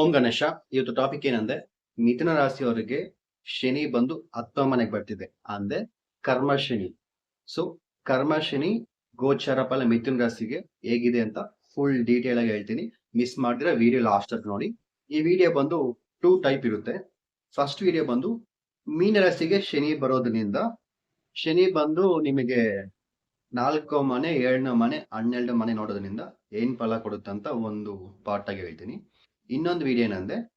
ಓಂ ಗಣೇಶ, ಇವತ್ತು ಟಾಪಿಕ್ ಏನಂದ್ರೆ ಮಿಥುನ ರಾಶಿಯವರಿಗೆ ಶನಿ ಬಂದು ಹತ್ತೊಂಬ ಮನೆಗೆ ಬರ್ತಿದೆ. ಅಂದ್ರೆ ಕರ್ಮ ಶನಿ. ಸೊ ಕರ್ಮ ಶನಿ, ಗೋಚರ ಫಲ ಮಿಥುನ ರಾಶಿಗೆ ಹೇಗಿದೆ ಅಂತ ಫುಲ್ ಡೀಟೇಲ್ ಆಗಿ ಹೇಳ್ತೀನಿ. ಮಿಸ್ ಮಾಡಿದ್ರೆ ವಿಡಿಯೋ ಲಾಸ್ಟ್ ನೋಡಿ. ಈ ವಿಡಿಯೋ ಬಂದು ಟೂ ಟೈಪ್ ಇರುತ್ತೆ. ಫಸ್ಟ್ ವಿಡಿಯೋ ಬಂದು ಮೀನ ರಾಶಿಗೆ ಶನಿ ಬರೋದ್ರಿಂದ ಶನಿ ಬಂದು ನಿಮಗೆ ನಾಲ್ಕು ಮನೆ, ಏಳನೇ ಮನೆ ಹನ್ನೆರಡು ಮನೆ ನೋಡೋದ್ರಿಂದ ಏನ್ ಫಲ ಕೊಡುತ್ತೆ ಅಂತ ಒಂದು ಪಾರ್ಟ್ ಆಗಿ ಹೇಳ್ತೀನಿ. ಇನ್ನೊಂದು ವಿಡಿಯೋ ಏನಂದ್ರೆ,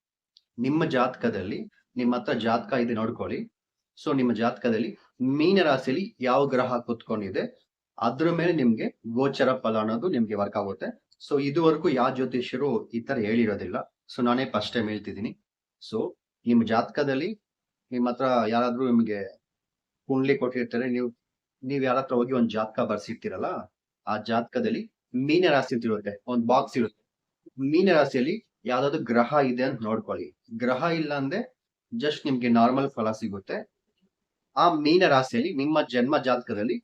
ನಿಮ್ಮ ಜಾತಕದಲ್ಲಿ, ನಿಮ್ಮ ಹತ್ರ ಜಾತಕ ಇದೆ ನೋಡ್ಕೊಳ್ಳಿ. ಸೊ ನಿಮ್ಮ ಜಾತಕದಲ್ಲಿ ಮೀನ ರಾಶಿಯಲ್ಲಿ ಯಾವ ಗ್ರಹ ಕೂತ್ಕೊಂಡಿದೆ, ಅದ್ರ ಮೇಲೆ ನಿಮ್ಗೆ ಗೋಚರ ಫಲ ಅನ್ನೋದು ನಿಮ್ಗೆ ವರ್ಕ್ ಆಗುತ್ತೆ. ಸೊ ಇದುವರೆಗೂ ಯಾವ ಜ್ಯೋತಿಷ್ಯರು ಈ ತರ ಹೇಳಿರೋದಿಲ್ಲ. ಸೊ ನಾನೇ ಫಸ್ಟ್ ಟೈಮ್ ಹೇಳ್ತಿದ್ದೀನಿ. ಸೊ ನಿಮ್ಮ ಜಾತಕದಲ್ಲಿ ನಿಮ್ಮ ಹತ್ರ ಯಾರಾದ್ರೂ ನಿಮ್ಗೆ ಕುಂಡ್ಲಿ ಕೊಟ್ಟಿರ್ತಾರೆ, ನೀವು, ನೀವ್ ಯಾರ ಹತ್ರ ಹೋಗಿ ಒಂದ್ ಜಾತಕ ಬರ್ಸಿರ್ತೀರಲ್ಲ, ಆ ಜಾತಕದಲ್ಲಿ ಮೀನ ರಾಶಿ ಅಂತ ಇರುತ್ತೆ, ಒಂದ್ ಬಾಕ್ಸ್ ಇರುತ್ತೆ. ಮೀನ ರಾಶಿಯಲ್ಲಿ ಯಾವ್ದಾದ್ರು ಗ್ರಹ ಇದೆ ಅಂತ ನೋಡ್ಕೊಳ್ಳಿ. ಗ್ರಹ ಇಲ್ಲ ಅಂದ್ರೆ ಜಸ್ಟ್ ನಿಮ್ಗೆ ನಾರ್ಮಲ್ ಫಲ ಸಿಗುತ್ತೆ. ಆ ಮೀನ ರಾಶಿಯಲ್ಲಿ ನಿಮ್ಮ ಜನ್ಮ ಜಾತಕದಲ್ಲಿ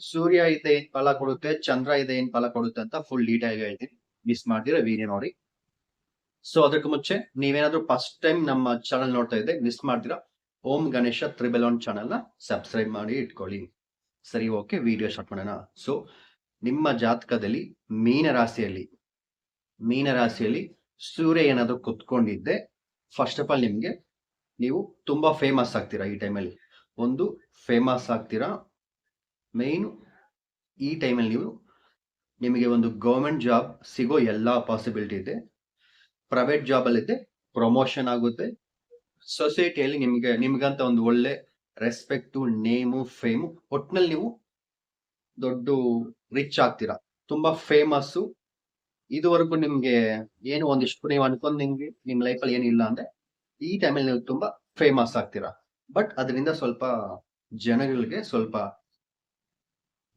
ಸೂರ್ಯ ಇದೆ ಏನ್ ಫಲ ಕೊಡುತ್ತೆ, ಚಂದ್ರ ಇದೆ, ಏನ್ ಫಲ ಕೊಡುತ್ತೆ ಅಂತ ಫುಲ್ ಡೀಟೇಲ್ ಹೇಳ್ತೀನಿ. ಮಿಸ್ ಮಾಡ್ತೀರಾ ವೀಡಿಯೋ ನೋಡಿ. ಸೊ ಅದಕ್ಕೆ ಮುಂಚೆ ನೀವೇನಾದ್ರೂ ಫಸ್ಟ್ ಟೈಮ್ ನಮ್ಮ ಚಾನಲ್ ನೋಡ್ತಾ ಇದ್ದೆ ಮಿಸ್ ಮಾಡ್ತೀರಾ ಓಂ ಗಣೇಶ ತ್ರಿಬಲ್ ಒನ್ ಚಾನಲ್ನ ಸಬ್ಸ್ಕ್ರೈಬ್ ಮಾಡಿ ಇಟ್ಕೊಳ್ಳಿ. ಸರಿ, ಓಕೆ ವಿಡಿಯೋ ಸ್ಟಾರ್ಟ್ ಮಾಡೋಣ. ಸೊ ನಿಮ್ಮ ಜಾತಕದಲ್ಲಿ ಮೀನ ರಾಶಿಯಲ್ಲಿ ಮೀನ ರಾಶಿಯಲ್ಲಿ ಸೂರ್ಯ ಏನಾದ್ರು ಕುತ್ಕೊಂಡಿದ್ದೆ ಫಸ್ಟ್ ಆಫ್ ಆಲ್ ನಿಮಗೆ ನೀವು ತುಂಬಾ ಫೇಮಸ್ ಆಗ್ತೀರಾ ಈ ಟೈಮಲ್ಲಿ ಒಂದು ಫೇಮಸ್ ಆಗ್ತೀರಾ? ಮೇನ್ ಈ ಟೈಮಲ್ಲಿ ನೀವು ನಿಮಗೆ ಒಂದು ಗೌರ್ಮೆಂಟ್ ಜಾಬ್ ಸಿಗೋ ಎಲ್ಲ ಪಾಸಿಬಿಲಿಟಿ ಇದೆ. ಪ್ರೈವೇಟ್ ಜಾಬ್ ಅಲ್ಲಿ ಇದೆ ಪ್ರಮೋಷನ್ ಆಗುತ್ತೆ. ಸೊಸೈಟಿಯಲ್ಲಿ ನಿಮಗೆ, ನಿಮಗಂತ ಒಂದು ಒಳ್ಳೆ ರೆಸ್ಪೆಕ್ಟು ನೇಮು ಫೇಮು ಒಟ್ನಲ್ಲಿ ನೀವು ದೊಡ್ಡ ರಿಚ್ ಆಗ್ತೀರಾ. ತುಂಬಾ ಫೇಮಸ್ಸು ಇದುವರೆಗೂ ನಿಮ್ಗೆ ಏನು ಒಂದಿಷ್ಟು ನೀವು ಅನ್ಕೊಂಡ್ ನಿಮ್ಗೆ, ನಿಮ್ ಲೈಫಲ್ಲಿ ಏನಿಲ್ಲ ಅಂದ್ರೆ ಈ ಟೈಮಲ್ಲಿ ನೀವು ತುಂಬಾ ಫೇಮಸ್ ಆಗ್ತೀರಾ. ಬಟ್ ಅದರಿಂದ ಸ್ವಲ್ಪ ಜನಗಳಿಗೆ ಸ್ವಲ್ಪ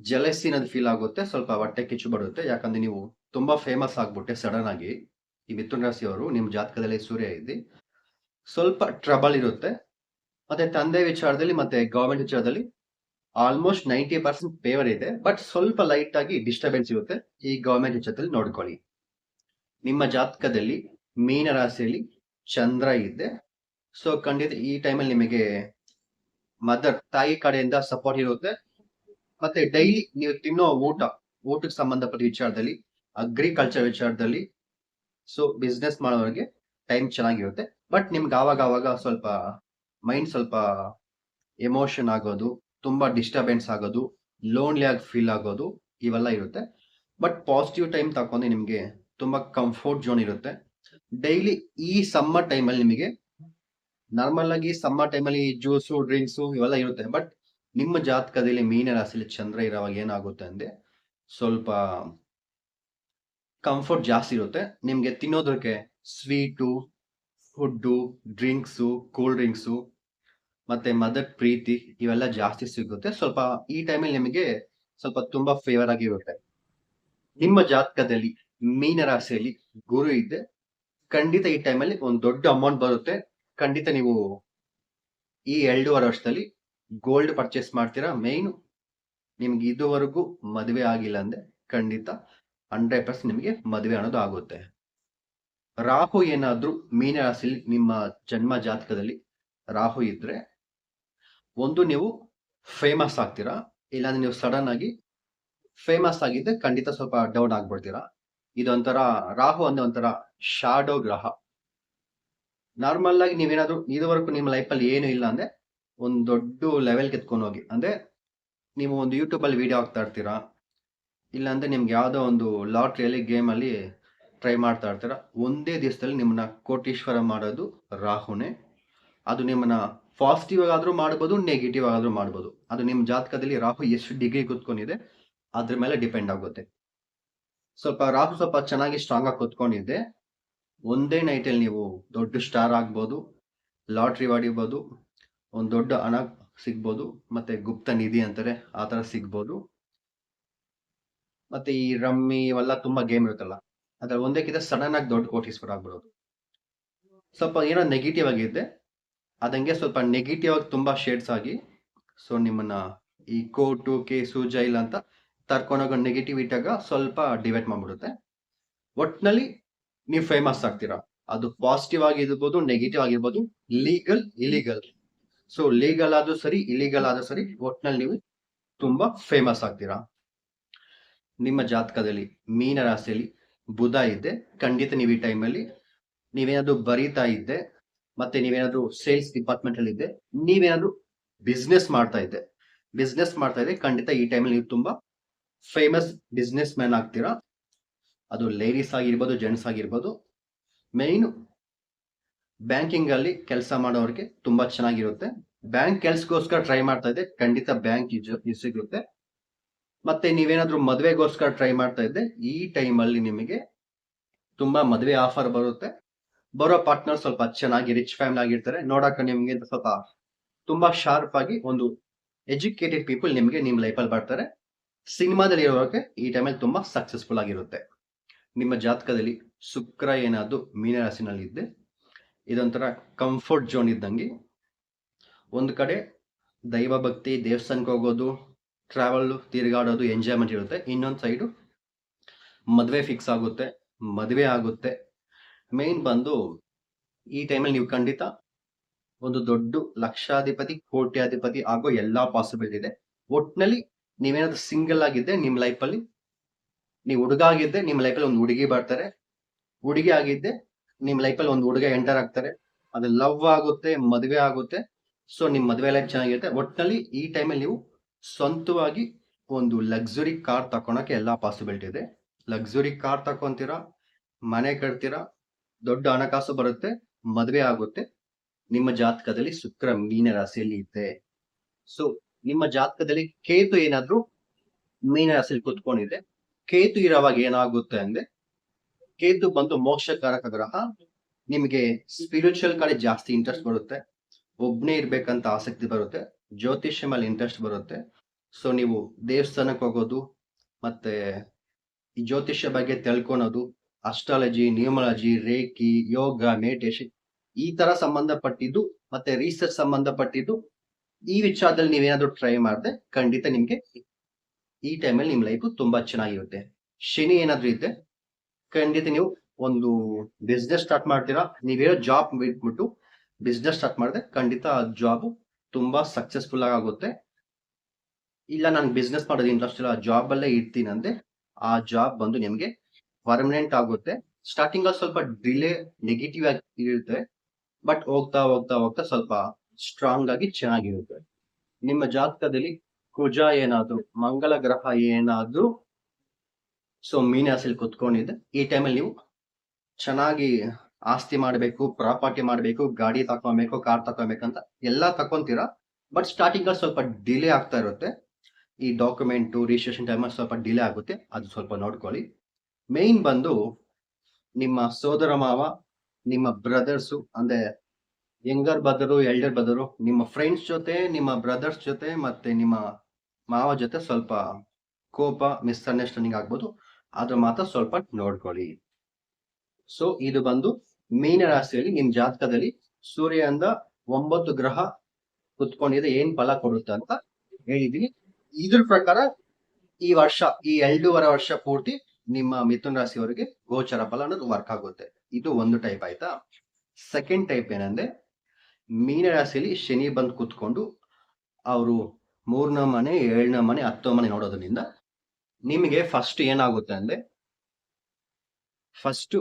ಜಲಸಿ ಫೀಲ್ ಆಗುತ್ತೆ, ಸ್ವಲ್ಪ ಹೊಟ್ಟೆ ಕಿಚ್ಚು ಬರುತ್ತೆ. ಯಾಕಂದ್ರೆ ನೀವು ತುಂಬಾ ಫೇಮಸ್ ಆಗ್ಬಿಟ್ಟೆ ಸಡನ್ ಆಗಿ. ಈ ಮಿಥುನ ರಾಶಿಯವರು ನಿಮ್ ಜಾತಕದಲ್ಲಿ ಸೂರ್ಯ ಇದ್ದಿ. ಸ್ವಲ್ಪ ಟ್ರಬಲ್ ಇರುತ್ತೆ. ಮತ್ತೆ ತಂದೆ ವಿಚಾರದಲ್ಲಿ ಮತ್ತೆ ಗವರ್ಮೆಂಟ್ ವಿಚಾರದಲ್ಲಿ ಆಲ್ಮೋಸ್ಟ್ ನೈಂಟಿ ಪರ್ಸೆಂಟ್ ಫೇವರ್ ಇದೆ ಬಟ್ ಸ್ವಲ್ಪ ಲೈಟ್ ಆಗಿ ಡಿಸ್ಟರ್ಬೆನ್ಸ್ ಇರುತ್ತೆ. ಈ ಗವರ್ಮೆಂಟ್ ವಿಚಾರದಲ್ಲಿ ನೋಡ್ಕೊಳ್ಳಿ. ನಿಮ್ಮ ಜಾತಕದಲ್ಲಿ ಮೀನ ರಾಶಿಯಲ್ಲಿ ಚಂದ್ರ ಇದೆ. ಸೊ ಖಂಡಿತ ಈ ಟೈಮಲ್ಲಿ ನಿಮಗೆ ಮದರ್ ತಾಯಿ ಕಡೆಯಿಂದ ಸಪೋರ್ಟ್ ಇರುತ್ತೆ. ಮತ್ತೆ ಡೈಲಿ ನೀವು ತಿನ್ನೋ ಊಟ, ಊಟಕ್ಕೆ ಸಂಬಂಧಪಟ್ಟ ವಿಚಾರದಲ್ಲಿ ಅಗ್ರಿಕಲ್ಚರ್ ವಿಚಾರದಲ್ಲಿ ಸೊ ಬಿಸ್ನೆಸ್ ಮಾಡೋರಿಗೆ ಟೈಮ್ ಚೆನ್ನಾಗಿರುತ್ತೆ. ಬಟ್ ನಿಮ್ಗೆ ಆವಾಗ ಆವಾಗ ಸ್ವಲ್ಪ ಮೈಂಡ್ ಸ್ವಲ್ಪ ಎಮೋಷನ್ ಆಗೋದು ತುಂಬಾ ಡಿಸ್ಟರ್ಬೆನ್ಸ್ ಆಗೋದು ಲೋನ್ಲಿ ಆಗಿ ಫೀಲ್ ಆಗೋದು, ಇವೆಲ್ಲ ಇರುತ್ತೆ. ಬಟ್ ಪಾಸಿಟಿವ್ ಟೈಮ್ ತಕೊಂಡ್ರೆ ನಿಮಗೆ ತುಂಬಾ ಕಂಫರ್ಟ್ ಝೋನ್ ಇರುತ್ತೆ. ಡೈಲಿ ಈ ಸಮ್ಮರ್ ಟೈಮಲ್ಲಿ ನಿಮಗೆ ನಾರ್ಮಲ್ ಆಗಿ ಸಮ್ಮರ್ ಟೈಮಲ್ಲಿ ಜ್ಯೂಸು ಡ್ರಿಂಕ್ಸು ಇವೆಲ್ಲ ಇರುತ್ತೆ. ಬಟ್ ನಿಮ್ಮ ಜಾತಕದಲ್ಲಿ ಮೀನ ರಾಶಿಲಿ ಚಂದ್ರ ಇರೋವಾಗ ಏನಾಗುತ್ತೆ ಅಂದ್ರೆ ಸ್ವಲ್ಪ ಕಂಫರ್ಟ್ ಜಾಸ್ತಿ ಇರುತ್ತೆ. ನಿಮಗೆ ತಿನ್ನೋದಕ್ಕೆ sweet food drinks cool drinks ಮತ್ತೆ ಮದರ್ ಪ್ರೀತಿ ಇವೆಲ್ಲ ಜಾಸ್ತಿ ಸಿಗುತ್ತೆ. ಸ್ವಲ್ಪ ಈ ಟೈಮಲ್ಲಿ ನಿಮಗೆ ಸ್ವಲ್ಪ ತುಂಬಾ ಫೇವರ್ ಆಗಿರುತ್ತೆ. ನಿಮ್ಮ ಜಾತಕದಲ್ಲಿ, ಮೀನ ರಾಶಿಯಲ್ಲಿ ಗುರು ಇದೆ. ಖಂಡಿತ ಈ ಟೈಮಲ್ಲಿ ಒಂದು ದೊಡ್ಡ ಅಮೌಂಟ್ ಬರುತ್ತೆ. ಖಂಡಿತ ನೀವು ಈ ಎರಡೂವರೆ ವರ್ಷದಲ್ಲಿ ಗೋಲ್ಡ್ ಪರ್ಚೇಸ್ ಮಾಡ್ತೀರಾ. ಮೇನ್ ನಿಮ್ಗೆ ಇದುವರೆಗೂ ಮದುವೆ ಆಗಿಲ್ಲ ಅಂದ್ರೆ ಖಂಡಿತ ಹಂಡ್ರೆಡ್ ಪರ್ಸೆಂಟ್ ನಿಮಗೆ ಮದುವೆ ಅನ್ನೋದು ಆಗುತ್ತೆ. ರಾಹು ಏನಾದ್ರೂ ಮೀನ ರಾಶಿಯಲ್ಲಿ ನಿಮ್ಮ ಜನ್ಮ ಜಾತಕದಲ್ಲಿ ರಾಹು ಇದ್ರೆ ಒಂದು ನೀವು ಫೇಮಸ್ ಆಗ್ತೀರಾ, ಇಲ್ಲಾಂದ್ರೆ ನೀವು ಸಡನ್ ಆಗಿ ಫೇಮಸ್ ಆಗಿದ್ದೆ ಖಂಡಿತ ಸ್ವಲ್ಪ ಡೌನ್ ಆಗ್ಬಿಡ್ತೀರಾ? ಇದೊಂಥರ ರಾಹು ಅಂದ್ರೆ ಒಂಥರ ಶಾಡೋ ಗ್ರಹ. ನಾರ್ಮಲ್ ಆಗಿ ನೀವೇನಾದ್ರೂ ಇದುವರೆಗೂ ನಿಮ್ಮ ಲೈಫಲ್ಲಿ ಏನು ಇಲ್ಲ ಅಂದ್ರೆ ಒಂದು ದೊಡ್ಡ ಲೆವೆಲ್ ಕೆತ್ಕೊಂಡು ಹೋಗಿ. ಅಂದ್ರೆ ನೀವು ಒಂದು ಯೂಟ್ಯೂಬಲ್ಲಿ ವಿಡಿಯೋ ಹಾಕ್ತಾ ಇರ್ತೀರಾ? ಇಲ್ಲಾಂದ್ರೆ ನಿಮ್ಗೆ ಯಾವುದೋ ಒಂದು ಲಾಟ್ರಿಯಲ್ಲಿ ಗೇಮ್ ಅಲ್ಲಿ ಟ್ರೈ ಮಾಡ್ತಾ ಇರ್ತೀರಾ? ಒಂದೇ ದಿವಸದಲ್ಲಿ ನಿಮ್ಮನ್ನ ಕೋಟೀಶ್ವರ ಮಾಡೋದು ರಾಹುನೇ. ಅದು ನಿಮ್ಮನ್ನ ಪಾಸಿಟಿವ್ ಆಗಾದ್ರೂ ಮಾಡ್ಬೋದು ನೆಗೆಟಿವ್ ಆಗಾದ್ರೂ ಮಾಡ್ಬೋದು. ಅದು ನಿಮ್ಮ ಜಾತಕದಲ್ಲಿ ರಾಹು ಎಷ್ಟು ಡಿಗ್ರಿ ಕೂತ್ಕೊಂಡಿದೆ, ಅದ್ರ ಮೇಲೆ ಡಿಪೆಂಡ್ ಆಗುತ್ತೆ. ಸ್ವಲ್ಪ ರಾಹು ಸ್ವಲ್ಪ ಚೆನ್ನಾಗಿ ಸ್ಟ್ರಾಂಗ್ ಆಗಿ ಕೂತ್ಕೊಂಡಿದ್ದೆ ಒಂದೇ ನೈಟಲ್ಲಿ ನೀವು ದೊಡ್ಡ ಸ್ಟಾರ್ ಆಗ್ಬೋದು ಲಾಟ್ರಿ ಹೊಡಿಬೋದು ಒಂದು ದೊಡ್ಡ ಹಣ ಸಿಗ್ಬೋದು, ಮತ್ತೆ ಗುಪ್ತ ನಿಧಿ ಅಂತಾರೆ, ಆ ಥರ ಸಿಗ್ಬೋದು. ಮತ್ತೆ ಈ ರಮ್ಮಿ ಇವೆಲ್ಲ ತುಂಬಾ ಗೇಮ್ ಇರುತ್ತಲ್ಲ ಅದ್ರ ಒಂದೇಕಿಂತ ಸಡನ್ ಆಗಿ ದೊಡ್ಡ ಕೋಟೀಶ್ವರ ಆಗ್ಬಿಡೋದು. ಸ್ವಲ್ಪ ಏನೋ ನೆಗೆಟಿವ್ ಆಗಿದ್ದೆ ಅದಂಗೆ ಸ್ವಲ್ಪ ನೆಗೆಟಿವ್ ಆಗಿ ತುಂಬಾ ಶೇಡ್ಸ್ ಆಗಿ ಸೊ ನಿಮ್ಮನ್ನ ಈ ಕೋರ್ಟು ಕೇಸು ಜೈಲ್ ಅಂತ ತರ್ಕೊಂಡೋಗೋ ನೆಗೆಟಿವ್ ಇಟ್ಟಾಗ ಸ್ವಲ್ಪ ಡಿವೈಡ್ ಮಾಡ್ಬಿಡುತ್ತೆ. ಒಟ್ನಲ್ಲಿ ನೀವು ಫೇಮಸ್ ಆಗ್ತೀರಾ? ಅದು ಪಾಸಿಟಿವ್ ಆಗಿರ್ಬೋದು ನೆಗೆಟಿವ್ ಆಗಿರ್ಬೋದು ಲೀಗಲ್ ಇಲಿಗಲ್ ಸೊ ಲೀಗಲ್ ಆದ್ರೂ ಸರಿ ಇಲಿಗಲ್ ಆದ್ರೂ ಸರಿ, ಒಟ್ನಲ್ಲಿ ನೀವು ತುಂಬಾ ಫೇಮಸ್ ಆಗ್ತೀರಾ? ನಿಮ್ಮ ಜಾತಕದಲ್ಲಿ ಮೀನ ರಾಶಿಯಲ್ಲಿ ಬುಧ ಇದ್ದೆ ಖಂಡಿತ ನೀವು ಈ ಟೈಮಲ್ಲಿ ನೀವೇನಾದ್ರು ಬರೀತಾ ಇದ್ದೆ ಮತ್ತೆ ನೀವೇನಾದ್ರೂ ಸೇಲ್ಸ್ ಡಿಪಾರ್ಟ್ಮೆಂಟ್ ಅಲ್ಲಿ ಇದ್ದೆ ನೀವೇನಾದ್ರೂ ಬಿಸ್ನೆಸ್ ಮಾಡ್ತಾ ಇದ್ದೆ ಬಿಸ್ನೆಸ್ ಮಾಡ್ತಾ ಇದ್ರೆ ಖಂಡಿತ ಈ ಟೈಮಲ್ಲಿ ನೀವು ತುಂಬಾ ಫೇಮಸ್ ಬಿಸ್ನೆಸ್ ಮ್ಯಾನ್ ಆಗ್ತೀರಾ. ಅದು ಲೇಡೀಸ್ ಆಗಿರ್ಬೋದು ಜೆಂಟ್ಸ್ ಆಗಿರ್ಬೋದು. ಮೇನ್ ಬ್ಯಾಂಕಿಂಗ್ ಅಲ್ಲಿ ಕೆಲಸ ಮಾಡೋರಿಗೆ ತುಂಬಾ ಚೆನ್ನಾಗಿರುತ್ತೆ. ಬ್ಯಾಂಕ್ ಕೆಲ್ಸಕ್ಕೋಸ್ಕರ ಟ್ರೈ ಮಾಡ್ತಾ ಇದ್ದೆ ಖಂಡಿತ ಬ್ಯಾಂಕ್ ಸಿಗುತ್ತೆ. ಮತ್ತೆ ನೀವೇನಾದ್ರೂ ಮದುವೆಗೋಸ್ಕರ ಟ್ರೈ ಮಾಡ್ತಾ ಇದ್ದೆ ಈ ಟೈಮಲ್ಲಿ ನಿಮಗೆ ತುಂಬಾ ಮದುವೆ ಆಫರ್ ಬರುತ್ತೆ. ಬರೋ ಪಾರ್ಟ್ನರ್ ಸ್ವಲ್ಪ ಚೆನ್ನಾಗಿ ರಿಚ್ ಫ್ಯಾಮಿಲಿ ಆಗಿರ್ತಾರೆ, ನೋಡಕ್ಕೆ ನಿಮಗೆ ಸ್ವಲ್ಪ ತುಂಬಾ ಶಾರ್ಪ್ ಆಗಿ ಒಂದು ಎಜುಕೇಟೆಡ್ ಪೀಪಲ್ ನಿಮಗೆ ನಿಮ್ಮ ಲೈಫಲ್ಲಿ ಬರ್ತಾರೆ. ಸಿನಿಮಾದಲ್ಲಿ ಇರೋಕೆ ಈ ಟೈಮಲ್ಲಿ ತುಂಬಾ ಸಕ್ಸಸ್ಫುಲ್ ಆಗಿರುತ್ತೆ. ನಿಮ್ಮ ಜಾತಕದಲ್ಲಿ ಶುಕ್ರ ಏನಾದ್ರು ಮೀನರಾಶಿನಲ್ಲಿ ಇದ್ದೆ ಇದೊಂಥರ ಕಂಫರ್ಟ್ ಝೋನ್ ಇದ್ದಂಗೆ ಒಂದು ಕಡೆ ದೈವ ಭಕ್ತಿ, ದೇವಸ್ಥಾನಕ್ಕೆ ಹೋಗೋದು ಟ್ರಾವೆಲ್ ತಿರುಗಾಡೋದು ಎಂಜಾಯ್ಮೆಂಟ್ ಇರುತ್ತೆ. ಇನ್ನೊಂದು ಸೈಡು ಮದುವೆ ಫಿಕ್ಸ್ ಆಗುತ್ತೆ, ಮದುವೆ ಆಗುತ್ತೆ. ಮೇನ್ ಬಂದು ಈ ಟೈಮಲ್ಲಿ ನೀವು ಖಂಡಿತ ಒಂದು ದೊಡ್ಡ ಲಕ್ಷಾಧಿಪತಿ, ಕೋಟ್ಯಾಧಿಪತಿ ಆಗೋ ಎಲ್ಲಾ ಪಾಸಿಬಿಲಿಟಿ ಇದೆ. ಒಟ್ನಲ್ಲಿ ನೀವೇನಾದ್ರೂ ಸಿಂಗಲ್ ಆಗಿದ್ದೆ ನಿಮ್ಮ ಲೈಫಲ್ಲಿ ನೀವು ಹುಡುಗ ಆಗಿದ್ದೆ ನಿಮ್ಮ ಲೈಫಲ್ಲಿ ಒಂದು ಹುಡುಗಿ ಬರ್ತಾರೆ. ಹುಡುಗಿ ಆಗಿದ್ದೆ ನಿಮ್ಮ ಲೈಫಲ್ಲಿ ಒಂದು ಹುಡುಗ ಎಂಟರ್ ಆಗ್ತಾರೆ. ಅದು ಲವ್ ಆಗುತ್ತೆ, ಮದುವೆ ಆಗುತ್ತೆ. ಸೊ ನಿಮ್ಮ ಮದುವೆ ಲೈಫ್ ಚೆನ್ನಾಗಿರುತ್ತೆ. ಒಟ್ನಲ್ಲಿ ಈ ಟೈಮಲ್ಲಿ ನೀವು ಸ್ವಂತವಾಗಿ ಒಂದು ಲಕ್ಸುರಿ ಕಾರ್ ತಕೊಳಕ್ಕೆ ಎಲ್ಲ ಪಾಸಿಬಿಲಿಟಿ ಇದೆ. ಲಕ್ಸುರಿ ಕಾರ್ ತಕೊಂತೀರಾ ಮನೆ ಕಟ್ತೀರಾ ದೊಡ್ಡ ಹಣಕಾಸು ಬರುತ್ತೆ, ಮದುವೆ ಆಗುತ್ತೆ. ನಿಮ್ಮ ಜಾತಕದಲ್ಲಿ ಶುಕ್ರ ಮೀನ ರಾಶಿಯಲ್ಲಿ ಇದೆ. ಸೊ ನಿಮ್ಮ ಜಾತಕದಲ್ಲಿ ಕೇತು ಏನಾದ್ರೂ ಮೀನ ರಾಶಿಯಲ್ಲಿ ಕುತ್ಕೊಂಡಿದೆ ಕೇತು ಇರೋವಾಗ ಏನಾಗುತ್ತೆ ಅಂದ್ರೆ, ಕೇತು ಬಂದು ಮೋಕ್ಷಕಾರಕ ಗ್ರಹ, ನಿಮಗೆ ಸ್ಪಿರಿಚುವಲ್ ಕಡೆ ಜಾಸ್ತಿ ಇಂಟ್ರೆಸ್ಟ್ ಬರುತ್ತೆ. ಒಬ್ನೇ ಇರ್ಬೇಕಂತ ಆಸಕ್ತಿ ಬರುತ್ತೆ, ಜ್ಯೋತಿಷ್ಯ ಮೇಲೆ ಇಂಟ್ರೆಸ್ಟ್ ಬರುತ್ತೆ. ಸೊ ನೀವು ದೇವಸ್ಥಾನಕ್ಕೆ ಹೋಗೋದು, ಮತ್ತೆ ಈ ಜ್ಯೋತಿಷ್ಯ ಬಗ್ಗೆ ತಿಳ್ಕೊಳೋದು astrology numerology reiki yoga meditation ಈ ತರ ಸಂಬಂಧಪಟ್ಟಿದ್ದು ಮತ್ತೆ ರಿಸರ್ಚ್ ಸಂಬಂಧಪಟ್ಟಿದ್ದು ಈ ವಿಚಾರದಲ್ಲಿ ನೀವೇನಾದ್ರೂ ಟ್ರೈ ಮಾಡಿದೆ ಖಂಡಿತ ನಿಮ್ಗೆ ಈ ಟೈಮಲ್ಲಿ ನಿಮ್ ಲೈಫ್ ತುಂಬಾ ಚೆನ್ನಾಗಿರುತ್ತೆ. ಶನಿ ಏನಾದ್ರೂ ಇದ್ದೆ ಖಂಡಿತ ನೀವು ಒಂದು ಬಿಸ್ನೆಸ್ ಸ್ಟಾರ್ಟ್ ಮಾಡ್ತೀರಾ. ನೀವೇನೋ ಜಾಬ್ ಬಿಟ್ಬಿಟ್ಟು ಬಿಸ್ನೆಸ್ ಸ್ಟಾರ್ಟ್ ಮಾಡಿದೆ ಖಂಡಿತ ಆ ಜಾಬ್ ತುಂಬಾ ಸಕ್ಸಸ್ಫುಲ್ ಆಗುತ್ತೆ. ಇಲ್ಲ ನಾನು ಬಿಸ್ನೆಸ್ ಮಾಡೋದು ಇಂಟ್ರೆಸ್ಟ್ ಇಲ್ಲ ಜಾಬ್ ಅಲ್ಲೇ ಇರ್ತೀನಿ ಅಂದ್ರೆ ಆ ಜಾಬ್ ಬಂದು ನಿಮ್ಗೆ ಪರ್ಮನೆಂಟ್ ಆಗುತ್ತೆ. ಸ್ಟಾರ್ಟಿಂಗ್ ಅಲ್ಲಿ ಸ್ವಲ್ಪ ಡಿಲೇ ನೆಗೆಟಿವ್ ಆಗಿ ಇರುತ್ತೆ. ಬಟ್ ಹೋಗ್ತಾ ಹೋಗ್ತಾ ಹೋಗ್ತಾ ಸ್ವಲ್ಪ ಸ್ಟ್ರಾಂಗ್ ಆಗಿ ಚೆನ್ನಾಗಿರುತ್ತೆ. ನಿಮ್ಮ ಜಾತಕದಲ್ಲಿ ಕುಜ ಏನಾದ್ರು, ಮಂಗಳ ಗ್ರಹ ಏನಾದ್ರು ಸೊ ಮೀನಾಸಲ್ಲಿ ಕುತ್ಕೊಂಡಿದೆ. ಈ ಟೈಮಲ್ಲಿ ನೀವು ಚೆನ್ನಾಗಿ ಆಸ್ತಿ ಮಾಡಬೇಕು, ಪ್ರಾಪರ್ಟಿ ಮಾಡಬೇಕು, ಗಾಡಿ ತಕೊಬೇಕು ಕಾರ್ ತಕೊಬೇಕಂತ ಎಲ್ಲ ತಕೊಂತೀರಾ ಬಟ್ ಸ್ಟಾರ್ಟಿಂಗ್ ಅಲ್ಲಿ ಸ್ವಲ್ಪ ಡಿಲೇ ಆಗ್ತಾ ಇರುತ್ತೆ. ಈ ಡಾಕ್ಯುಮೆಂಟ್ ರಿಜಿಸ್ಟ್ರೇಷನ್ ಟೈಮಲ್ಲಿ ಸ್ವಲ್ಪ ಡಿಲೇ ಆಗುತ್ತೆ. ಅದು ಸ್ವಲ್ಪ ನೋಡ್ಕೊಳ್ಳಿ. ಮೇನ್ ಬಂದು ನಿಮ್ಮ ಸೋದರ ಮಾವ, ನಿಮ್ಮ ಬ್ರದರ್ಸು ಅಂದ್ರೆ ಯಂಗರ್ ಬದರು ಎಲ್ಡರ್ ಬದರು ನಿಮ್ಮ ಫ್ರೆಂಡ್ಸ್ ಜೊತೆ, ನಿಮ್ಮ ಬ್ರದರ್ಸ್ ಜೊತೆ ಮತ್ತೆ ನಿಮ್ಮ ಮಾವ ಜೊತೆ ಸ್ವಲ್ಪ ಕೋಪ ಮಿಸ್ಅಂಡರ್ಸ್ಟ್ಯಾಂಡಿಂಗ್ ಆಗ್ಬೋದು. ಅದ್ರ ಮಾತ್ರ ಸ್ವಲ್ಪ ನೋಡ್ಕೊಳ್ಳಿ. ಸೊ ಇದು ಬಂದು ಮೀನ ರಾಶಿಯಲ್ಲಿ ನಿಮ್ ಜಾತಕದಲ್ಲಿ ಸೂರ್ಯನಿಂದ ಒಂಬತ್ತು ಗ್ರಹ ಕುತ್ಕೊಂಡಿದೆ. ಏನ್ ಫಲ ಕೊಡುತ್ತೆ ಅಂತ ಹೇಳಿದೀನಿ ಇದ್ರ ಪ್ರಕಾರ ಈ ವರ್ಷ, ಈ ಎರಡೂವರೆ ವರ್ಷ ಪೂರ್ತಿ ನಿಮ್ಮ ಮಿಥುನ್ ರಾಶಿಯವರಿಗೆ ಗೋಚರ ಫಲ ಅನ್ನೋದು ವರ್ಕ್ ಆಗುತ್ತೆ. ಇದು ಒಂದು ಟೈಪ್ ಆಯ್ತಾ? ಸೆಕೆಂಡ್ ಟೈಪ್ ಏನಂದ್ರೆ, ಮೀನ ರಾಶಿಯಲ್ಲಿ ಶನಿ ಬಂದು ಕುತ್ಕೊಂಡು ಅವರು ಮೂರನೇ ಮನೆ, ಏಳನೇ ಮನೆ ಹತ್ತನೇ ಮನೆ ನೋಡೋದ್ರಿಂದ ನಿಮಗೆ ಫಸ್ಟ್ ಏನಾಗುತ್ತೆ ಅಂದ್ರೆ ಫಸ್ಟ್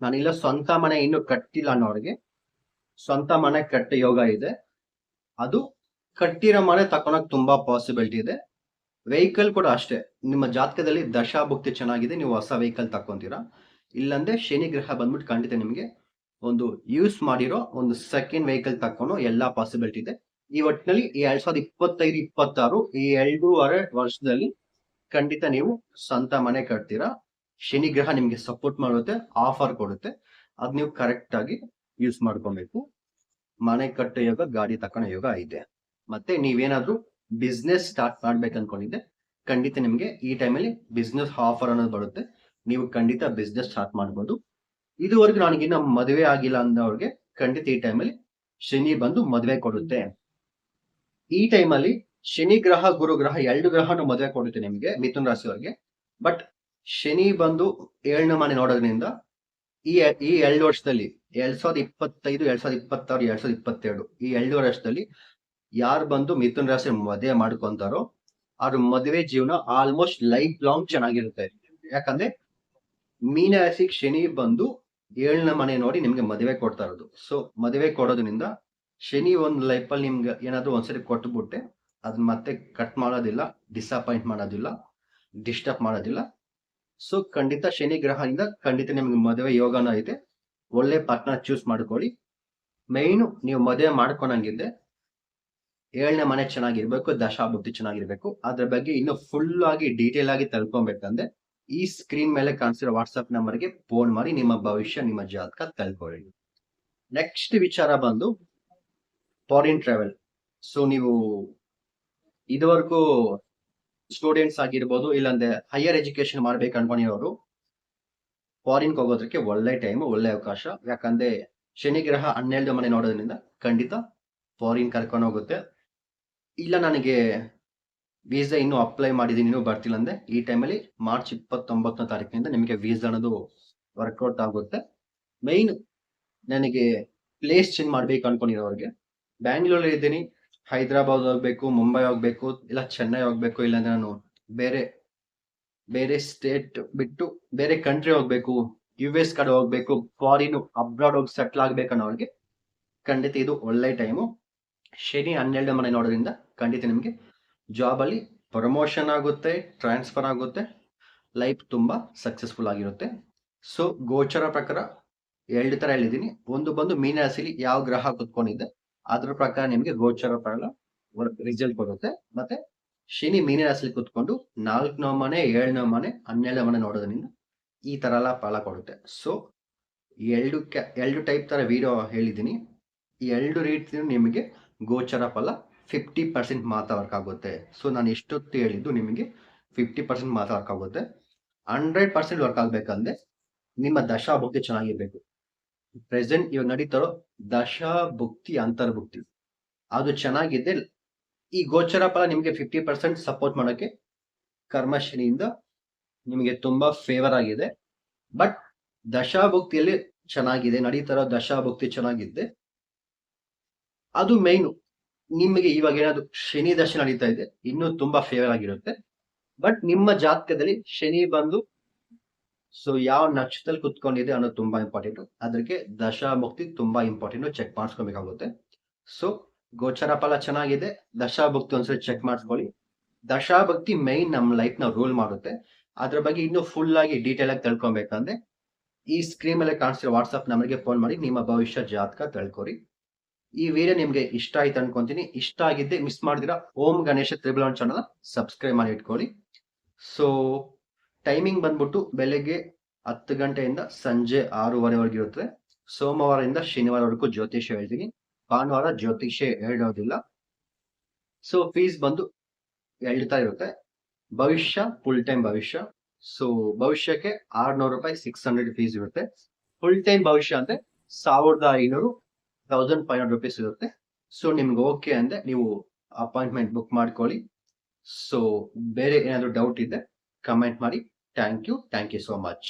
ನಾನಿಲ್ಲ ಸ್ವಂತ ಮನೆ ಇನ್ನು ಕಟ್ಟಿಲ್ಲ ಅನ್ನೋರಿಗೆ ಸ್ವಂತ ಮನೆ ಕಟ್ಟ ಯೋಗ ಇದೆ. ಅದು ಕಟ್ಟಿರೋ ಮನೆ ತಕೊಳಕ್ ತುಂಬಾ ಪಾಸಿಬಿಲಿಟಿ ಇದೆ. ವೆಹಿಕಲ್ ಕೂಡ ಅಷ್ಟೇ. ನಿಮ್ಮ ಜಾತಕದಲ್ಲಿ ದಶಾಭುಕ್ತಿ ಚೆನ್ನಾಗಿದೆ, ನೀವು ಹೊಸ ವೆಹಿಕಲ್ ತಕ್ಕೊಂತೀರಾ? ಇಲ್ಲಾಂದ್ರೆ ಶನಿ ಗ್ರಹ ಬಂದ್ಬಿಟ್ಟು ಖಂಡಿತ ನಿಮಗೆ ಒಂದು ಯೂಸ್ ಮಾಡಿರೋ ಒಂದು ಸೆಕೆಂಡ್ ವೆಹಿಕಲ್ ತಕ್ಕೊಂಡು ಎಲ್ಲಾ ಪಾಸಿಬಿಲಿಟಿ ಇದೆ. ಈ ಒಟ್ಟಿನಲ್ಲಿ ಈ ಎರಡ್ ಸಾವಿರದ ಇಪ್ಪತ್ತೈದು, ಇಪ್ಪತ್ತಾರು, ಈ ಎರಡೂವರೆ ವರ್ಷದಲ್ಲಿ ಖಂಡಿತ ನೀವು ಸ್ವಂತ ಮನೆ ಕಟ್ತೀರಾ? ಶನಿ ಗ್ರಹ ನಿಮ್ಗೆ ಸಪೋರ್ಟ್ ಮಾಡುತ್ತೆ ಆಫರ್ ಕೊಡುತ್ತೆ. ಅದ್ ನೀವು ಕರೆಕ್ಟ್ ಆಗಿ ಯೂಸ್ ಮಾಡ್ಕೊಬೇಕು. ಮನೆ ಕಟ್ಟೋ ಯೋಗ, ಗಾಡಿ ತಕೊಳ್ಳೋ ಯೋಗ ಇದೆ. ಮತ್ತೆ ನೀವೇನಾದ್ರೂ ಬಿಸ್ನೆಸ್ ಸ್ಟಾರ್ಟ್ ಮಾಡ್ಬೇಕು ಅನ್ಕೊಂಡಿದ್ದೆ ಖಂಡಿತ ನಿಮ್ಗೆ ಈ ಟೈಮಲ್ಲಿ ಬಿಸ್ನೆಸ್ ಆಫರ್ ಅನ್ನೋದು ಬರುತ್ತೆ. ನೀವು ಖಂಡಿತ ಬಿಸ್ನೆಸ್ ಸ್ಟಾರ್ಟ್ ಮಾಡ್ಬೋದು. ಇದುವರೆಗೂ ನನಗಿನ್ನ ಮದುವೆ ಆಗಿಲ್ಲ ಅಂದವ್ರಿಗೆ ಖಂಡಿತ ಈ ಟೈಮಲ್ಲಿ ಶನಿ ಬಂದು ಮದುವೆ ಕೊಡುತ್ತೆ. ಈ ಟೈಮಲ್ಲಿ ಶನಿ ಗ್ರಹ, ಗುರು ಗ್ರಹ ಎರಡು ಗ್ರಹನು ಮದುವೆ ಕೊಡುತ್ತೆ ನಿಮಗೆ ಮಿಥುನ್ ರಾಶಿಯವರಿಗೆ. ಬಟ್ ಶನಿ ಬಂದು ಏಳನೇ ಮನೆ ನೋಡೋದ್ರಿಂದ ಈ ಈ ಎರಡು ವರ್ಷದಲ್ಲಿ ಎರಡ್ ಸಾವಿರದ ಇಪ್ಪತ್ತೈದು, ಎರಡ್ ಸಾವಿರದ ಇಪ್ಪತ್ತಾರು, ಎರಡ್ ಸಾವಿರದ ಇಪ್ಪತ್ತೆರಡು ಈ ಎರಡು ವರ್ಷದಲ್ಲಿ ಯಾರು ಬಂದು ಮಿಥುನ್ ರಾಶಿ ಮದುವೆ ಮಾಡ್ಕೊಂತಾರೋ ಅವ್ರ ಮದುವೆ ಜೀವನ ಆಲ್ಮೋಸ್ಟ್ ಲೈಫ್ ಲಾಂಗ್ ಚೆನ್ನಾಗಿರುತ್ತೆ. ಯಾಕಂದ್ರೆ ಮೀನ ರಾಶಿಗೆ ಶನಿ ಬಂದು ಏಳನೇ ಮನೆ ನೋಡಿ ನಿಮ್ಗೆ ಮದುವೆ ಕೊಡ್ತಾ ಇರೋದು. ಸೊ ಮದುವೆ ಕೊಡೋದ್ರಿಂದ ಶನಿ ಒಂದು ಲೈಫಲ್ಲಿ ನಿಮ್ಗೆ ಏನಾದ್ರು ಒಂದ್ಸರಿ ಕೊಟ್ಬಿಟ್ಟೆ ಅದನ್ನ ಮತ್ತೆ ಕಟ್ ಮಾಡೋದಿಲ್ಲ ಡಿಸಪಾಯಿಂಟ್ ಮಾಡೋದಿಲ್ಲ ಡಿಸ್ಟರ್ಬ್ ಮಾಡೋದಿಲ್ಲ. ಸೊ ಖಂಡಿತ ಶನಿ ಗ್ರಹದಿಂದ ಖಂಡಿತ ನಿಮ್ಗೆ ಮದುವೆ ಯೋಗನ ಐತೆ. ಒಳ್ಳೆ ಪಾರ್ಟ್ನರ್ ಚೂಸ್ ಮಾಡ್ಕೊಳ್ಳಿ. ಮೈನು ನೀವು ಮದುವೆ ಮಾಡ್ಕೊಳಂಗಿದ್ದೆ ಏಳನೇ ಮನೆ ಚೆನ್ನಾಗಿರ್ಬೇಕು, ದಶಾಭುಕ್ತಿ ಚೆನ್ನಾಗಿರ್ಬೇಕು. ಅದ್ರ ಬಗ್ಗೆ ಇನ್ನು ಫುಲ್ ಆಗಿ ಡೀಟೇಲ್ ಆಗಿ ತಿಳ್ಕೊಬೇಕಂದ್ರೆ ಈ ಸ್ಕ್ರೀನ್ ಮೇಲೆ ಕಾಣಿಸಿರೋ ವಾಟ್ಸ್ಆಪ್ ನಂಬರ್ಗೆ ಫೋನ್ ಮಾಡಿ ನಿಮ್ಮ ಭವಿಷ್ಯ, ನಿಮ್ಮ ಜಾತಕ ತಿಳ್ಕೊಳ್ಳಿ. ನೆಕ್ಸ್ಟ್ ವಿಚಾರ ಬಂದು ಫಾರಿನ್ ಟ್ರಾವೆಲ್ ಸೊ ನೀವು ಇದುವರೆಗೂ ಸ್ಟೂಡೆಂಟ್ಸ್ ಆಗಿರ್ಬೋದು, ಇಲ್ಲಾಂದ್ರೆ ಹೈಯರ್ ಎಜುಕೇಶನ್ ಮಾಡ್ಬೇಕು ಅನ್ಕೊಂಡಿರೋರು ಫಾರಿನ್ ಹೋಗೋದಕ್ಕೆ ಒಳ್ಳೆ ಟೈಮ್ ಒಳ್ಳೆ ಅವಕಾಶ. ಯಾಕಂದ್ರೆ ಶನಿ ಗ್ರಹ ಹನ್ನೆರಡು ಮನೆ ನೋಡೋದ್ರಿಂದ ಖಂಡಿತ ಫಾರಿನ್ ಕರ್ಕೊಂಡು ಹೋಗುತ್ತೆ. ಇಲ್ಲ ನನಗೆ ವೀಸಾ ಇನ್ನೂ ಅಪ್ಲೈ ಮಾಡಿದ್ದೀನಿ, ಇನ್ನೂ ಬರ್ತಿಲ್ಲ ಅಂದ್ರೆ ಈ ಟೈಮಲ್ಲಿ ಮಾರ್ಚ್ ಇಪ್ಪತ್ತೊಂಬತ್ತನೇ ತಾರೀಕಿನಿಂದ ನಿಮಗೆ ವೀಸಾ ಅನ್ನೋದು ವರ್ಕೌಟ್ ಆಗುತ್ತೆ. ಮೈನ್ ನನಗೆ ಪ್ಲೇಸ್ ಚೇಂಜ್ ಮಾಡ್ಬೇಕು ಅನ್ಕೊಂಡಿರೋರಿಗೆ ಬ್ಯಾಂಗ್ಳೂರಲ್ಲಿ ಇದ್ದೀನಿ ಹೈದರಾಬಾದ್ ಹೋಗ್ಬೇಕು ಮುಂಬೈ ಹೋಗ್ಬೇಕು, ಇಲ್ಲ ಚೆನ್ನೈ ಹೋಗ್ಬೇಕು, ಇಲ್ಲಾಂದ್ರೆ ನಾನು ಬೇರೆ ಬೇರೆ ಸ್ಟೇಟ್ ಬಿಟ್ಟು ಬೇರೆ ಕಂಟ್ರಿ ಹೋಗ್ಬೇಕು ಯು ಎಸ್ ಕಡೆ ಹೋಗ್ಬೇಕು ಫಾರಿನ್ ಅಬ್ರಾಡ್ ಹೋಗಿ ಸೆಟ್ಲ್ ಆಗ್ಬೇಕು ಅನ್ನೋರಿಗೆ ಖಂಡಿತ ಇದು ಒಳ್ಳೆ ಟೈಮು ಶನಿ ಹನ್ನೆರಡು ಮನೆ ನೋಡೋದ್ರಿಂದ ಖಂಡಿತ ನಿಮಗೆ. ಜಾಬಲ್ಲಿ ಪ್ರಮೋಷನ್ ಆಗುತ್ತೆ ಟ್ರಾನ್ಸ್ಫರ್ ಆಗುತ್ತೆ ಲೈಫ್ ತುಂಬ ಸಕ್ಸಸ್ಫುಲ್ ಆಗಿರುತ್ತೆ. ಸೊ ಗೋಚರ ಪ್ರಕಾರ ಎರಡು ಥರ ಹೇಳಿದ್ದೀನಿ. ಒಂದು ಬಂದು ಮೀನರಾಶಿಲಿ ಯಾವ ಗ್ರಹ ಕುತ್ಕೊಂಡಿದೆ, ಅದ್ರ ಪ್ರಕಾರ ನಿಮಗೆ ಗೋಚರ ಪ್ರಕಾರ ರಿಸಲ್ಟ್ ಬರುತ್ತೆ. ಮತ್ತೆ ಶನಿ ಮೀನರಾಶಿಲಿ ಕುತ್ಕೊಂಡು ನಾಲ್ಕನೇ ಮನೆ, ಏಳನೇ ಮನೆ, ಹನ್ನೆರಡನೇ ಮನೆ ನೋಡೋದ್ರಿಂದ ಈ ತರ ಎಲ್ಲ ಫಲ ಕೊಡುತ್ತೆ. ಸೊ ಎರಡು ಎರಡು ಟೈಪ್ ತರ ವಿಡಿಯೋ ಹೇಳಿದ್ದೀನಿ. ಎರಡು ರೀತಿಯೂ ನಿಮಗೆ ಗೋಚರ ಫಲ ಫಿಫ್ಟಿ ಪರ್ಸೆಂಟ್ ಆಗುತ್ತೆ. ಸೊ ನಾನು ಎಷ್ಟೊತ್ತು ಹೇಳಿದ್ದು ನಿಮಗೆ ಫಿಫ್ಟಿ ಪರ್ಸೆಂಟ್ ಆಗುತ್ತೆ. ಹಂಡ್ರೆಡ್ ಪರ್ಸೆಂಟ್ ವರ್ಕ್ ಆಗ್ಬೇಕಂದ್ರೆ ನಿಮ್ಮ ದಶಾ ಭಕ್ತಿ ಚೆನ್ನಾಗಿರ್ಬೇಕು. ಪ್ರೆಸೆಂಟ್ ಇವಾಗ ನಡೀತಾರೋ ದಶಾ ಭುಕ್ತಿ ಅಂತರ್ಭುಕ್ತಿ. ಅದು ಚೆನ್ನಾಗಿದೆ ಈ ಗೋಚರ ಫಲ ನಿಮಗೆ ಫಿಫ್ಟಿ ಪರ್ಸೆಂಟ್ ಸಪೋರ್ಟ್ ಮಾಡೋಕ್ಕೆ ಕರ್ಮಶ್ರೀಯಿಂದ ನಿಮಗೆ ತುಂಬಾ ಫೇವರ್ ಆಗಿದೆ. ಬಟ್ ದಶಾಭುಕ್ತಿಯಲ್ಲಿ ಚೆನ್ನಾಗಿದೆ, ನಡೀತಾರೋ ದಶಾಭುಕ್ತಿ ಚೆನ್ನಾಗಿದೆ ಅದು ಮೈನು ನಿಮಗೆ ಇವಾಗ ಏನಾದ್ರು ಶನಿ ದರ್ಶನ ನಡೀತಾ ಇದೆ, ಇನ್ನೂ ತುಂಬಾ ಫೇವರ್ ಆಗಿರುತ್ತೆ. ಬಟ್ ನಿಮ್ಮ ಜಾತಕದಲ್ಲಿ ಶನಿ ಬಂದು ಸೊ ಯಾವ ನಕ್ಷತ್ರದಲ್ಲಿ ಕುತ್ಕೊಂಡಿದೆ ಅನ್ನೋದು ತುಂಬಾ ಇಂಪಾರ್ಟೆಂಟ್ ಅದಕ್ಕೆ ದಶಾ ಮುಕ್ತಿ ತುಂಬಾ ಇಂಪಾರ್ಟೆಂಟ್ ಚೆಕ್ ಮಾಡಿಸ್ಕೊಬೇಕಾಗುತ್ತೆ. ಸೊ ಗೋಚರ ಫಲ ಚೆನ್ನಾಗಿದೆ, ದಶಾಭಕ್ತಿ ಒಂದ್ಸರಿ ಚೆಕ್ ಮಾಡಿಸ್ಕೊಳ್ಳಿ. ದಶಾಭಕ್ತಿ ಮೈನ್ ನಮ್ಮ ಲೈಫ್ನ ರೂಲ್ ಮಾಡುತ್ತೆ. ಅದ್ರ ಬಗ್ಗೆ ಇನ್ನೂ ಫುಲ್ ಆಗಿ ಡೀಟೇಲ್ ಆಗಿ ತಿಳ್ಕೊಬೇಕಂದ್ರೆ, ಈ ಸ್ಕ್ರೀನ್ ಮೇಲೆ ಕಾಣಿಸಿರೋ ವಾಟ್ಸ್ಆಪ್ ನಂಬರ್ಗೆ ಫೋನ್ ಮಾಡಿ, ನಿಮ್ಮ ಭವಿಷ್ಯ ಜಾತಕ ತಿಳ್ಕೊರಿ. ಈ ವಿಡಿಯೋ ನಿಮ್ಗೆ ಇಷ್ಟ ಆಯ್ತು ಅನ್ಕೊಂತೀನಿ. ಇಷ್ಟ ಆಗಿದ್ದೆ miss ಮಾಡಿದಿರಾ, Om Ganesha triple one channel subscribe ಮಾಡಿ ಇಟ್ಕೊಳ್ಳಿ. ಸೊ ಟೈಮಿಂಗ್ ಬಂದ್ಬಿಟ್ಟು ಬೆಳಗ್ಗೆ ಹತ್ತು ಗಂಟೆಯಿಂದ ಸಂಜೆ ಆರೂವರೆವರೆಗೆ ಇರುತ್ತೆ. ಸೋಮವಾರದಿಂದ ಶನಿವಾರವರೆಗೂ ಜ್ಯೋತಿಷ್ಯ ಹೇಳ್ತೀನಿ. ಭಾನುವಾರ ಜ್ಯೋತಿಷ್ಯ ಹೇಳೋದಿಲ್ಲ. ಸೊ ಫೀಸ್ ಬಂದು ಹೇಳ್ತಾ ಇರುತ್ತೆ. ಭವಿಷ್ಯ ಫುಲ್ ಟೈಮ್ ಭವಿಷ್ಯ. ಸೊ ಭವಿಷ್ಯಕ್ಕೆ ಆರ್ನೂರು ರೂಪಾಯಿ ಸಿಕ್ಸ್ ಹಂಡ್ರೆಡ್ ಫೀಸ್ ಇರುತ್ತೆ. ಫುಲ್ ಟೈಮ್ ಭವಿಷ್ಯ ಅಂದ್ರೆ ಸಾವಿರದ ಐನೂರು ತೌಸಂಡ್ ಫೈವ್ ಹಂಡ್ರೆಡ್ ರುಪೀಸ್ ಇರುತ್ತೆ. ಸೊ ನಿಮ್ಗೆ ಓಕೆ ಅಂದ್ರೆ ನೀವು ಅಪಾಯಿಂಟ್ಮೆಂಟ್ ಬುಕ್ ಮಾಡ್ಕೊಳ್ಳಿ. ಸೊ ಬೇರೆ ಏನಾದರೂ ಡೌಟ್ ಇದೆ ಕಮೆಂಟ್ ಮಾಡಿ. Thank you thank you so much